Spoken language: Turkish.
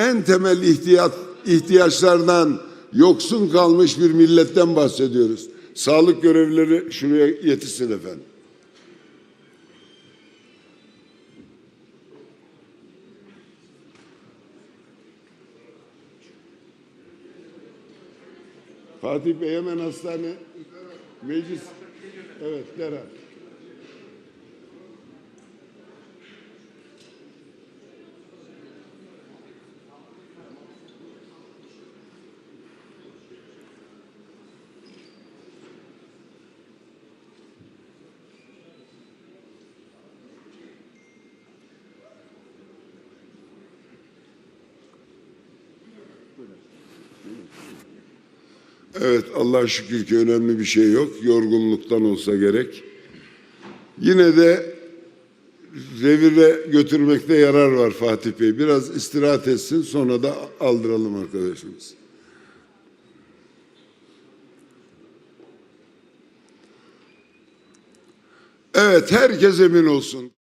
en temel ihtiyaç, ihtiyaçlardan yoksun kalmış bir milletten bahsediyoruz. Sağlık görevlileri şuraya yetişsin efendim. Fatih Bey hemen hastane meclis evet derhal. Evet Allah'a şükür ki önemli bir şey yok. Yorgunluktan olsa gerek. Yine de revire götürmekte yarar var Fatih Bey. Biraz istirahat etsin sonra da aldıralım arkadaşımız. Evet herkes emin olsun.